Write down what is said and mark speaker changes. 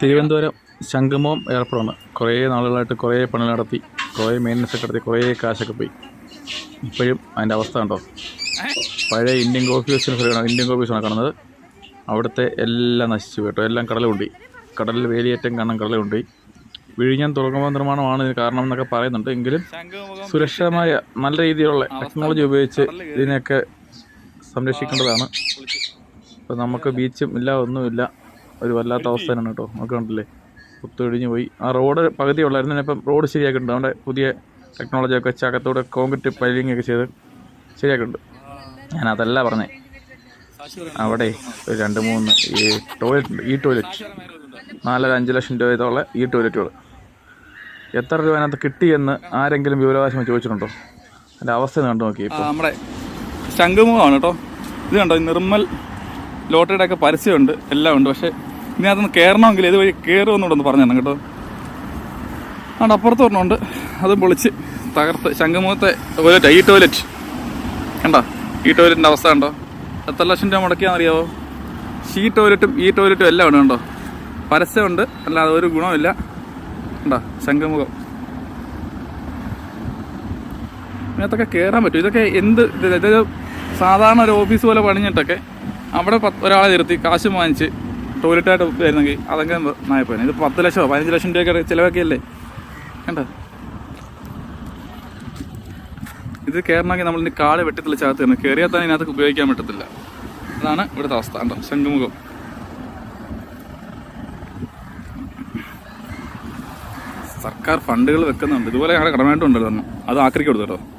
Speaker 1: തിരുവനന്തപുരം ശംഖുമോം എയർപോർട്ടാണ് കുറേ നാളുകളായിട്ട് കുറേ പണി നടത്തി. കുറേ മെയിന്റനൻസ് ഒക്കെ നടത്തി. കുറേ കാശൊക്കെ പോയി. ഇപ്പോഴും അതിന്റെ അവസ്ഥ ഉണ്ടോ പഴയ ഇന്ത്യൻ കോഫി ഹൗസിന് സ്ഥലമാണ് ഇന്ത്യൻ കോഫി ഹൗസാണ് കാണുന്നത്. അവിടുത്തെ എല്ലാം നശിച്ചു കേട്ടോ. എല്ലാം കടലുകൊണ്ടുപോയി. കടലിൽ വേലിയേറ്റം കാണാൻ കടലുകൊണ്ടുപോയി. വിഴിഞ്ഞാൻ തുറക്കുമ്പോൾ നിർമ്മാണമാണ് ഇതിന് കാരണം എന്നൊക്കെ പറയുന്നുണ്ട്. എങ്കിലും സുരക്ഷിതമായ നല്ല രീതിയിലുള്ള ടെക്നോളജി ഉപയോഗിച്ച് ഇതിനെയൊക്കെ സംരക്ഷിക്കേണ്ടതാണ്. ഇപ്പോൾ നമുക്ക് ബീച്ചും ഇല്ല ഒന്നുമില്ല. ഒരു വല്ലാത്ത അവസ്ഥയാണ് കേട്ടോ. നമുക്ക് കണ്ടില്ലേ? കുത്തൊഴിഞ്ഞ് പോയി. ആ റോഡ് പകുതി ഉള്ളായിരുന്നു. ഇപ്പം റോഡ് ശരിയാക്കിയിട്ടുണ്ട് അവിടെ പുതിയ ടെക്നോളജി ഒക്കെ വെച്ച് അകത്തൂടെ കോൺക്രീറ്റ് പൈലിംഗ് ഒക്കെ ചെയ്ത് ശരിയാക്കിയിട്ടുണ്ട് ഞാൻ അതല്ല പറഞ്ഞേ. അവിടെ ഒരു രണ്ട് മൂന്ന് ഈ ടോയ്ലറ്റ് ഉണ്ട്. ഈ ടോയ്ലറ്റ് നാലര അഞ്ച് ലക്ഷം രൂപയോളം ഈ ടോയ്ലറ്റുകൾ എത്ര രൂപ അതിനകത്ത് കിട്ടിയെന്ന് ആരെങ്കിലും വിവരാവകാശം ചോദിച്ചിട്ടുണ്ടോ? അതിന്റെ അവസ്ഥ കണ്ടു നോക്കി
Speaker 2: ഇപ്പോൾ നമ്മുടെ ശംഖുമുഖമാണ് കേട്ടോ. ഇത് കണ്ടോ? നിർമ്മൽ ലോട്ടറിയുടെ ഒക്കെ പരസ്യമുണ്ട് എല്ലാം ഉണ്ട് പക്ഷേ അതൊന്ന് കയറണമെങ്കിൽ ഇതുവഴി വഴി ഒന്ന് പറഞ്ഞു തന്നെ കേട്ടോ. അവിടെ അപ്പുറത്ത് ഒരെണ്ണമുണ്ട്. അത് പൊളിച്ച് തകർത്ത്. ശംഖുമുഖത്തെ ടോയ്ലറ്റ് ഈ ടോയ്ലറ്റ്. കണ്ടോ? ഈ ടോയ്ലറ്റിന്റെ അവസ്ഥ കണ്ടോ? എത്ര ലക്ഷം രൂപ മുടക്കിയാണെന്നറിയാവോ? ഷീ ടോയ്ലറ്റും ഈ ടോയ്ലറ്റും എല്ലാം ഉണ്ട് കണ്ടോ? പരസ്യമുണ്ട്. അല്ലാതെ ഒരു ഗുണമില്ല കണ്ടോ? ശംഖുമുഖം. ഇതിനകത്തൊക്കെ കയറാൻ പറ്റും. ഇതൊക്കെ എന്ത് സാധാരണ ഒരു ഓഫീസ് പോലെ പണിഞ്ഞിട്ടൊക്കെ അവിടെ ഒരാളെ നിർത്തി കാശ് വാങ്ങിച്ച് ടോയ്ലറ്റായിട്ട് വരുന്നെങ്കിൽ അതൊക്കെ നായപ്പോയി ഇത് പത്ത് ലക്ഷമോ പതിനഞ്ച് ലക്ഷം രൂപയൊക്കെ ചിലവാക്കിയല്ലേ? കണ്ടോ? ഇത് കയറണമെങ്കിൽ നമ്മൾ ഇനി വെട്ടിത്തുള്ള ചാകത്ത് കയറണം. കയറിയാൽ തന്നെ ഇതിനകത്ത് ഉപയോഗിക്കാൻ പറ്റത്തില്ല. അതാണ് ഇവിടുത്തെ അവസ്ഥ. കണ്ടോ? ശംഖുമുഖം. സർക്കാർ ഫണ്ടുകൾ വെക്കുന്നുണ്ട്. ഇതുപോലെ ഞങ്ങളുടെ കടമായിട്ടുണ്ടല്ലോ അത് ആക്രിക്ക് കൊടുത്തു കേട്ടോ.